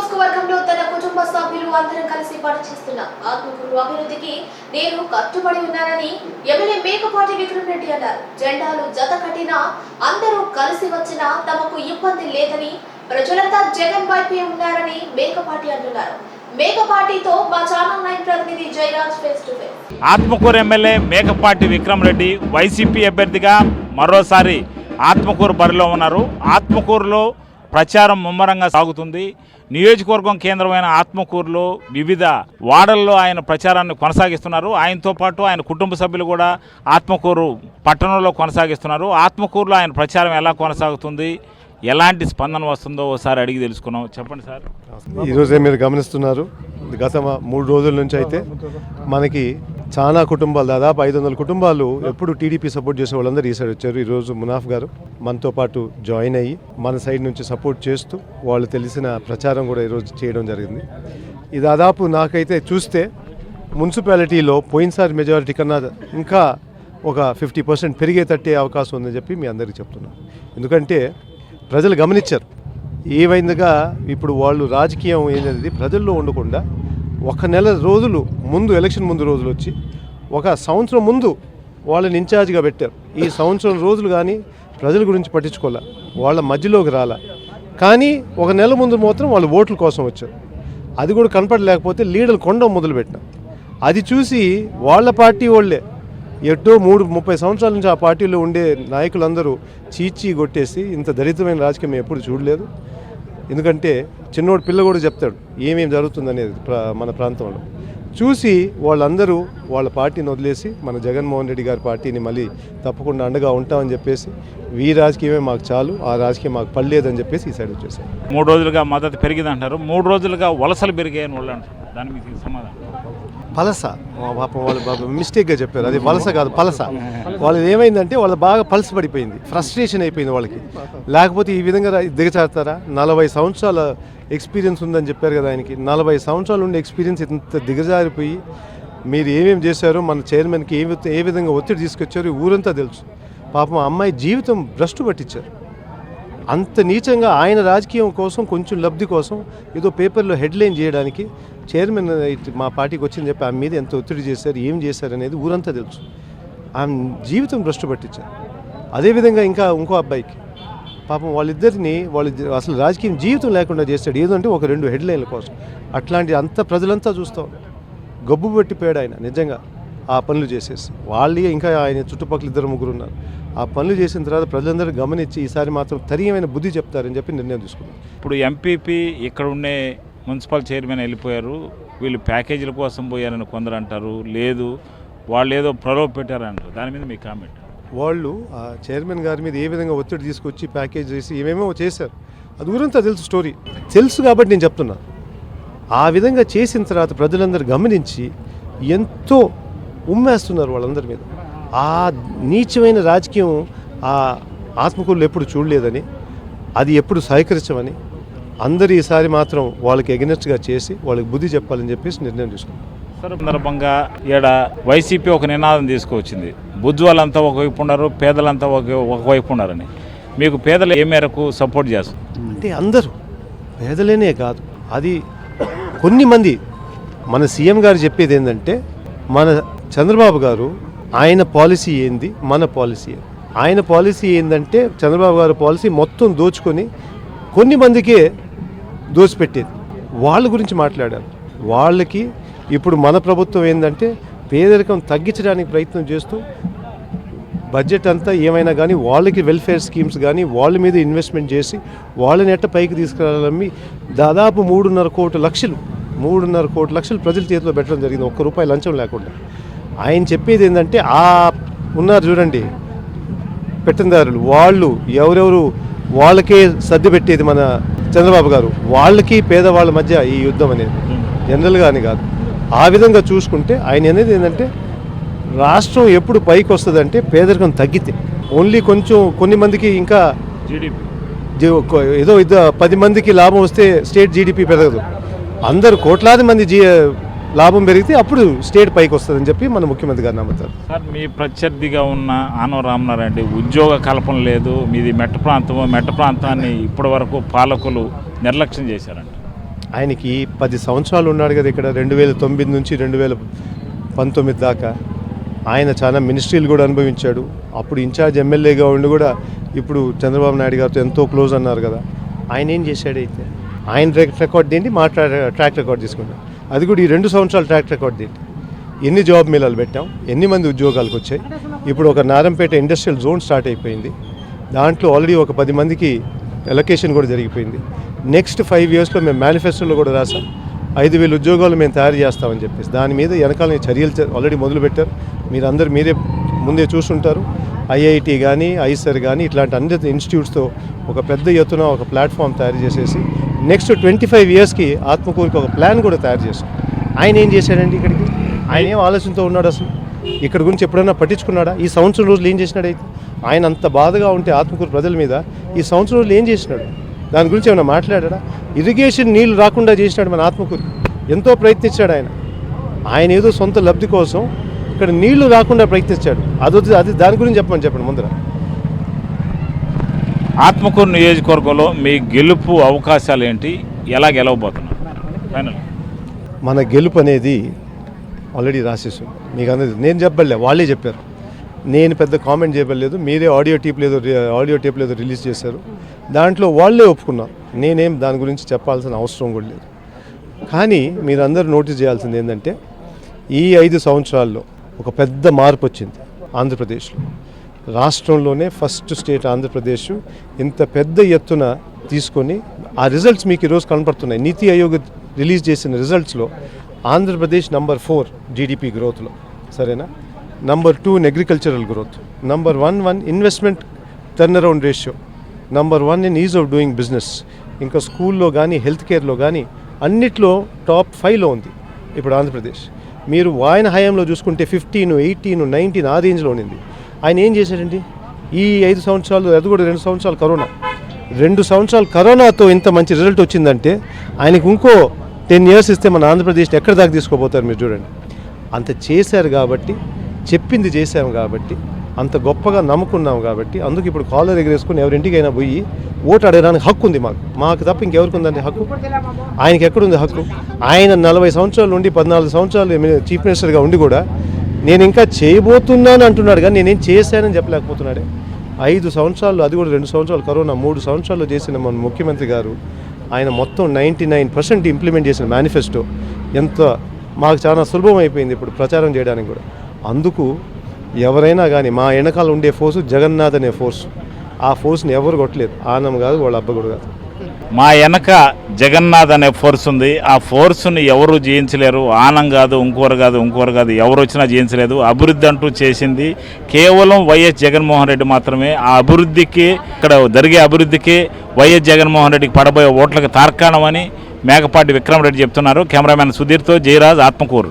నియోజకవర్గంలో తన కుటుంబ సభ్యులు అందరం కలిసి పనిచేస్తున్న ఆత్మకూరు అభివృద్ధికి నేను కట్టుబడి ఉన్నానని ఎమ్మెల్యే మేకపాటి విక్రమ్ రెడ్డి అన్నారు. జెండాలు జత కట్టినా అందరూ కలిసి వచ్చినా తమకు ఇబ్బంది లేదని ప్రజలంతా జగన్ వైపే ఉన్నారని మేకపాటి అంటున్నారు. మేకపాటితో మా ఛానల్ నైన్ ప్రతినిధి Jayaraj face to face Atmakur MLA Mekapati Vikram Reddy YCP అభ్యర్థిగా మరోసారి ఆత్మకూరు బరిలో ఉన్నారు. ఆత్మకూరులో ప్రచారం ముమ్మరంగా సాగుతుంది. నియోజకవర్గం కేంద్రమైన ఆత్మకూరులో వివిధ వాడల్లో ఆయన ప్రచారాన్ని కొనసాగిస్తున్నారు. ఆయనతో పాటు ఆయన కుటుంబ సభ్యులు కూడా ఆత్మకూరు పట్టణంలో కొనసాగిస్తున్నారు. ఆత్మకూరులో ఆయన ప్రచారం ఎలా కొనసాగుతుంది? ఎలాంటి స్పందన వస్తుందో ఒకసారి అడిగి తెలుసుకున్నాం. చెప్పండి సార్. ఈరోజే మీరు గమనిస్తున్నారు. గత మూడు రోజుల నుంచి అయితే మనకి చాలా కుటుంబాలు దాదాపు ఐదు వందల కుటుంబాలు ఎప్పుడు టీడీపీ సపోర్ట్ చేసే వాళ్ళందరూ ఈ సైడ్ వచ్చారు. ఈరోజు మునాఫ్ గారు మనతో పాటు జాయిన్ అయ్యి మన సైడ్ నుంచి సపోర్ట్ చేస్తూ వాళ్ళు తెలిసిన ప్రచారం కూడా ఈరోజు చేయడం జరిగింది. ఇది దాదాపు నాకైతే చూస్తే మున్సిపాలిటీలో పోయినసారి మెజారిటీ కన్నా ఇంకా ఒక ఫిఫ్టీ పర్సెంట్ పెరిగే తట్టే అవకాశం ఉందని చెప్పి మీ అందరికీ చెప్తున్నాను. ఎందుకంటే ప్రజలు గమనించారు. ఏమైందిగా ఇప్పుడు వాళ్ళు రాజకీయం ఏంటనేది ప్రజల్లో ఉండకుండా ఒక నెల రోజులు ముందు ఎలక్షన్ ముందు రోజులు వచ్చి ఒక సంవత్సరం ముందు వాళ్ళని ఇన్ఛార్జ్గా పెట్టారు. ఈ సంవత్సరం రోజులు కానీ ప్రజల గురించి పట్టించుకోలే వాళ్ళ మధ్యలోకి రాలా. కానీ ఒక నెల ముందు మాత్రం వాళ్ళు ఓట్ల కోసం వచ్చారు. అది కూడా కనపడలేకపోతే లీడర్లు కొండం మొదలుపెట్టిన. అది చూసి వాళ్ళ పార్టీ వాళ్ళే ఎటో మూడు ముప్పై సంవత్సరాల నుంచి ఆ పార్టీలో ఉండే నాయకులందరూ చీచీ కొట్టేసి ఇంత దరిద్రమైన రాజకీయం ఎప్పుడు చూడలేదు. ఎందుకంటే చిన్నోడు పిల్ల కూడా చెప్తాడు ఏమేమి జరుగుతుందనేది అనేది మన ప్రాంతంలో. చూసి వాళ్ళందరూ వాళ్ళ పార్టీని వదిలేసి మన జగన్మోహన్ రెడ్డి గారి పార్టీని మళ్ళీ తప్పకుండా అండగా ఉంటామని చెప్పేసి ఈ రాజకీయమే మాకు చాలు ఆ రాజకీయం మాకు పడలేదని చెప్పేసి ఈ సైడ్ వచ్చేసారు మూడు రోజులుగా మద్దతు పెరిగిందంటారు మూడు రోజులుగా వలసలు పెరిగాయని వాళ్ళు అంటారు దాని మీకు సమాధానం. పలస. మా పాపం వాళ్ళు బాబు మిస్టేక్గా చెప్పారు. అది పలస కాదు పలస. వాళ్ళది ఏమైందంటే వాళ్ళు బాగా పల్స్ పడిపోయింది. ఫ్రస్ట్రేషన్ అయిపోయింది వాళ్ళకి. లేకపోతే ఈ విధంగా దిగజారుతారా? నలభై సంవత్సరాల ఎక్స్పీరియన్స్ ఉందని చెప్పారు కదా ఆయనకి. నలభై సంవత్సరాలు ఉండే ఎక్స్పీరియన్స్ ఇంత దిగజారిపోయి మీరు ఏమేమి చేశారో మన చైర్మన్కి ఏ ఏ విధంగా ఒత్తిడి తీసుకొచ్చారో ఊరంతా తెలుసు. పాపం అమ్మాయి జీవితం భ్రష్టు పట్టించారు. అంత నీచంగా ఆయన రాజకీయం కోసం కొంచెం లబ్ధి కోసం ఏదో పేపర్లో హెడ్లైన్ చేయడానికి చైర్మన్ మా పార్టీకి వచ్చింది చెప్పి ఆమె మీద ఎంత ఒత్తిడి చేశారు ఏం చేశారు అనేది ఊరంతా తెలుసు. ఆమె జీవితం భ్రష్టు పట్టించారు. అదేవిధంగా ఇంకా ఇంకో అబ్బాయికి. పాపం వాళ్ళిద్దరిని వాళ్ళు అసలు రాజకీయం జీవితం లేకుండా చేస్తాడు ఏదంటే ఒక రెండు హెడ్లైన్ల కోసం. అట్లాంటి అంత ప్రజలంతా చూస్తాం గబ్బు పెట్టిపోయాడు ఆయన నిజంగా. ఆ పనులు చేసేసి. వాళ్ళు ఇంకా ఆయన చుట్టుపక్కల ఇద్దరు ముగ్గురు ఉన్నారు. ఆ పనులు చేసిన తర్వాత ప్రజలందరూ గమనించి ఈసారి మాత్రం తరియమైన బుద్ధి చెప్తారని చెప్పి నిర్ణయం తీసుకున్నారు ఇప్పుడు ఎంపీపీ ఇక్కడ ఉండే మున్సిపల్ చైర్మన్ వెళ్ళిపోయారు. వీళ్ళు ప్యాకేజీల కోసం పోయారని కొందరు అంటారు. లేదు వాళ్ళు ఏదో ప్రలోభ పెట్టారంటారు. దాని మీద మీ కామెంట్. వాళ్ళు ఆ చైర్మన్ గారి మీద ఏ విధంగా ఒత్తిడి తీసుకొచ్చి ప్యాకేజ్ చేసి ఏమేమో చేశారు. అది ఊరంతా తెలుసు స్టోరీ. తెలుసు కాబట్టి నేను చెప్తున్నా. ఆ విధంగా చేసిన తర్వాత ప్రజలందరూ గమనించి ఎంతో ఉమ్మేస్తున్నారు వాళ్ళందరి మీద. ఆ నీచమైన రాజకీయం ఆ ఆత్మకూరులు ఎప్పుడు చూడలేదని అది ఎప్పుడు సహకరించమని అందరూ ఈసారి మాత్రం వాళ్ళకి ఎగనెస్ట్గా చేసి వాళ్ళకి బుద్ధి చెప్పాలని చెప్పేసి నిర్ణయం తీసుకున్నారు సరే సందర్భంగా ఈడ వైసీపీ ఒక నినాదం తీసుకువచ్చింది బుజ్జువాళ్ళంతా ఒకవైపు ఉన్నారు పేదలంతా ఒక ఒకవైపు ఉన్నారని. మీకు పేదలు ఏ మేరకు సపోర్ట్ చేస్తారు? అంటే అందరూ పేదలేనే కాదు. అది కొన్ని మంది మన సీఎం గారు చెప్పేది ఏంటంటే మన చంద్రబాబు గారు ఆయన పాలసీ ఏంది? మన పాలసీ. ఆయన పాలసీ ఏంటంటే చంద్రబాబు గారి పాలసీ మొత్తం దోచుకొని కొన్ని మందికే దోచిపెట్టేది వాళ్ళ గురించి మాట్లాడారు. వాళ్ళకి ఇప్పుడు మన ప్రభుత్వం ఏంటంటే పేదరికం తగ్గించడానికి ప్రయత్నం చేస్తూ బడ్జెట్ అంతా ఏమైనా కానీ వాళ్ళకి వెల్ఫేర్ స్కీమ్స్ కానీ వాళ్ళ మీద ఇన్వెస్ట్మెంట్ చేసి వాళ్ళని ఎట్ట పైకి తీసుకురావాలని దాదాపు మూడున్నర కోటి లక్షలు మూడున్నర కోటి లక్షలు ప్రజల చేతిలో పెట్టడం జరిగింది. ఒక్క రూపాయి లంచం లేకుండా. ఆయన చెప్పేది ఏంటంటే ఆ ఉన్నారు చూడండి పెట్టందారులు వాళ్ళు ఎవరెవరు వాళ్ళకే సర్ది పెట్టేది మన చంద్రబాబు గారు వాళ్ళకి పేదవాళ్ళ మధ్య ఈ యుద్ధం అనేది జనరల్గా అని కాదు. ఆ విధంగా చూసుకుంటే ఆయన అనేది ఏంటంటే రాష్ట్రం ఎప్పుడు పైకి వస్తుందంటే పేదరికం తగ్గితే. ఓన్లీ కొంచెం కొన్ని మందికి ఇంకా ఏదో ఇద్ద పది మందికి లాభం వస్తే స్టేట్ జీడిపి పెరగదు. అందరు కోట్లాది మంది జీ లాభం పెరిగితే అప్పుడు స్టేట్ పైకి వస్తుందని చెప్పి మన ముఖ్యమంత్రి గారు నమ్ముతారు. సార్ మీ ప్రత్యర్థిగా ఉన్న ఆనవ రామనారాయణ ఉద్యోగ కల్పన లేదు. మీది మెట్ట ప్రాంతం మెట్ట ప్రాంతాన్ని ఇప్పటి వరకు పాలకులు నిర్లక్ష్యం చేశారంట. ఆయనకి పది సంవత్సరాలు ఉన్నాడు కదా ఇక్కడ రెండు వేల తొమ్మిది నుంచి రెండు వేల పంతొమ్మిది దాకా. ఆయన చాలా మినిస్ట్రీలు కూడా అనుభవించాడు. అప్పుడు ఇన్ఛార్జ్ ఎమ్మెల్యేగా ఉండి కూడా ఇప్పుడు చంద్రబాబు నాయుడు గారితో ఎంతో క్లోజ్ అన్నారు కదా. ఆయన ఏం చేశాడైతే ఆయన రికార్డ్ ఏంటి? మా ట్రా ట్రాక్ రికార్డ్ తీసుకుంటాం అది కూడా ఈ రెండు సంవత్సరాల ట్రాక్ రికార్డ్ ఏంటి ఎన్ని జాబ్ మేళాలు పెట్టాం ఎన్ని మంది ఉద్యోగాలకు వచ్చాయి. ఇప్పుడు ఒక నారంపేట ఇండస్ట్రియల్ జోన్ స్టార్ట్ అయిపోయింది. దాంట్లో ఆల్రెడీ ఒక పది మందికి ఎలొకేషన్ కూడా జరిగిపోయింది. నెక్స్ట్ ఫైవ్ ఇయర్స్లో మేము మేనిఫెస్టోలో కూడా రాసాం. ఐదు వేల ఉద్యోగాలు మేము తయారు చేస్తామని చెప్పేసి. దాని మీద వెనకాల చర్యలు ఆల్రెడీ మొదలుపెట్టారు మీరు అందరు మీరే ముందే చూస్తుంటారు ఐఐటి కానీ ఐసర్ కానీ ఇట్లాంటి అన్ని ఇన్స్టిట్యూట్స్తో ఒక పెద్ద ఎత్తున ఒక ప్లాట్ఫామ్ తయారు చేసేసి నెక్స్ట్ ట్వంటీ ఫైవ్ ఇయర్స్కి ఆత్మకూరికి ఒక ప్లాన్ కూడా తయారు చేశాం. ఆయన ఏం చేశాడండి ఇక్కడికి? ఆయన ఏం ఆలోచనతో ఉన్నాడు అసలు? ఇక్కడ గురించి ఎప్పుడైనా పట్టించుకున్నాడా? ఈ సంవత్సరం రోజులు ఏం చేసినాడు అయితే? ఆయన అంత బాధగా ఉంటే ఆత్మకూరు ప్రజల మీద ఈ సంవత్సరం రోజులు ఏం చేసినాడు? దాని గురించి ఏమైనా మాట్లాడాడా? ఇరిగేషన్ నీళ్ళు రాకుండా చేసినాడు మన ఆత్మకూరు. ఎంతో ప్రయత్నించాడు ఆయన. ఆయన ఏదో సొంత లబ్ధి కోసం ఇక్కడ నీళ్ళు రాకుండా ప్రయత్నించాడు. అది అది దాని గురించి చెప్పమని చెప్పండి ముందర. ఆత్మకూరు నియోజకవర్గంలో మీ గెలుపు అవకాశాలు ఏంటి? ఎలా గెలవబోతున్నారు? ఫైనల్ మన గెలుపు అనేది ఆల్రెడీ రాసేసు. మీకు అందరికీ నేను చెప్పలే వాళ్ళే చెప్పారు. నేను పెద్ద కామెంట్ చేయలేదు మీరే ఆడియో టేప్ లేదో ఆడియో టేప్ లేదో రిలీజ్ చేశారు. దాంట్లో వాళ్ళే ఒప్పుకున్నారు. నేనేం దాని గురించి చెప్పాల్సిన అవసరం కూడా లేదు. కానీ మీరందరూ నోటీస్ చేయాల్సింది ఏంటంటే ఈ ఐదు సంవత్సరాల్లో ఒక పెద్ద మార్పు వచ్చింది ఆంధ్రప్రదేశ్లో. రాష్ట్రంలోనే ఫస్ట్ స్టేట్ ఆంధ్రప్రదేశ్ ఇంత పెద్ద ఎత్తున తీసుకొని ఆ రిజల్ట్స్ మీకు ఈరోజు కనపడుతున్నాయి. నీతి ఆయోగ్ రిలీజ్ చేసిన రిజల్ట్స్లో ఆంధ్రప్రదేశ్ నంబర్ ఫోర్ జీడిపి గ్రోత్లో సరేనా number two in agricultural growth number one one investment turn around ratio number one in ease of doing business ఇంకా స్కూల్లో కానీ హెల్త్ కేర్లో కానీ అన్నిట్లో టాప్ ఫైవ్లో ఉంది ఇప్పుడు ఆంధ్రప్రదేశ్. మీరు వాయన హయాంలో చూసుకుంటే ఫిఫ్టీన్ ఎయిటీన్ నైన్టీన్ ఆ రేంజ్లో ఉండింది ఆయన ఏం చేశాడండి? ఈ ఐదు సంవత్సరాలు అది కూడా రెండు సంవత్సరాలు కరోనా. రెండు సంవత్సరాలు కరోనాతో ఇంత మంచి రిజల్ట్ వచ్చిందంటే ఆయనకు ఇంకో టెన్ ఇయర్స్ ఇస్తే మన ఆంధ్రప్రదేశ్ని ఎక్కడి దాకా తీసుకోబోతారు మీరు చూడండి. అంత చేశారు కాబట్టి చెప్పింది చేశాం కాబట్టి అంత గొప్పగా నమ్ముకున్నాం కాబట్టి అందుకు ఇప్పుడు కాలర్ ఎగరేసుకుని ఎవరింటికైనా పోయి ఓటు అడగడానికి హక్కు ఉంది మాకు. మాకు తప్ప ఇంకెవరికి ఉందండి హక్కు? ఆయనకి ఎక్కడుంది హక్కు? ఆయన నలభై సంవత్సరాల నుండి పద్నాలుగు సంవత్సరాలు చీఫ్ మినిస్టర్గా ఉండి కూడా నేను ఇంకా చేయబోతున్నాను అంటున్నాడు కానీ నేనేం చేశానని చెప్పలేకపోతున్నాడే. ఐదు సంవత్సరాలు అది కూడా రెండు సంవత్సరాలు కరోనా మూడు సంవత్సరాలు చేసిన మన ముఖ్యమంత్రి గారు ఆయన మొత్తం నైంటీ నైన్ పర్సెంట్ ఇంప్లిమెంట్ చేసిన మేనిఫెస్టో. ఎంత మాకు చాలా సులభం అయిపోయింది ఇప్పుడు ప్రచారం చేయడానికి కూడా. అందుకు ఎవరైనా కానీ మా వెనకాల ఉండే ఫోర్సు జగన్నాథ్ అనే ఫోర్సు. ఆ ఫోర్స్ని ఎవరు కొట్టలేదు. ఆనం కాదు వాళ్ళ అబ్బ కూడా కాదు. మా వెనక జగన్నాథ్ అనే ఫోర్స్ ఉంది. ఆ ఫోర్స్ని ఎవరు జయించలేరు? ఆనం కాదు ఇంకోరు కాదు ఇంకోరు కాదు ఎవరు వచ్చినా జయించలేదు. అభివృద్ధి అంటూ చేసింది కేవలం వైఎస్ జగన్మోహన్ రెడ్డి మాత్రమే. ఆ అభివృద్ధికి ఇక్కడ జరిగే అభివృద్ధికి వైఎస్ జగన్మోహన్ రెడ్డికి పడబోయే ఓట్లకు తార్కాణమని మేకపాటి విక్రమరెడ్డి చెప్తున్నారు. కెమెరామెన్ సుధీర్తో జయరాజ్ ఆత్మకూరు.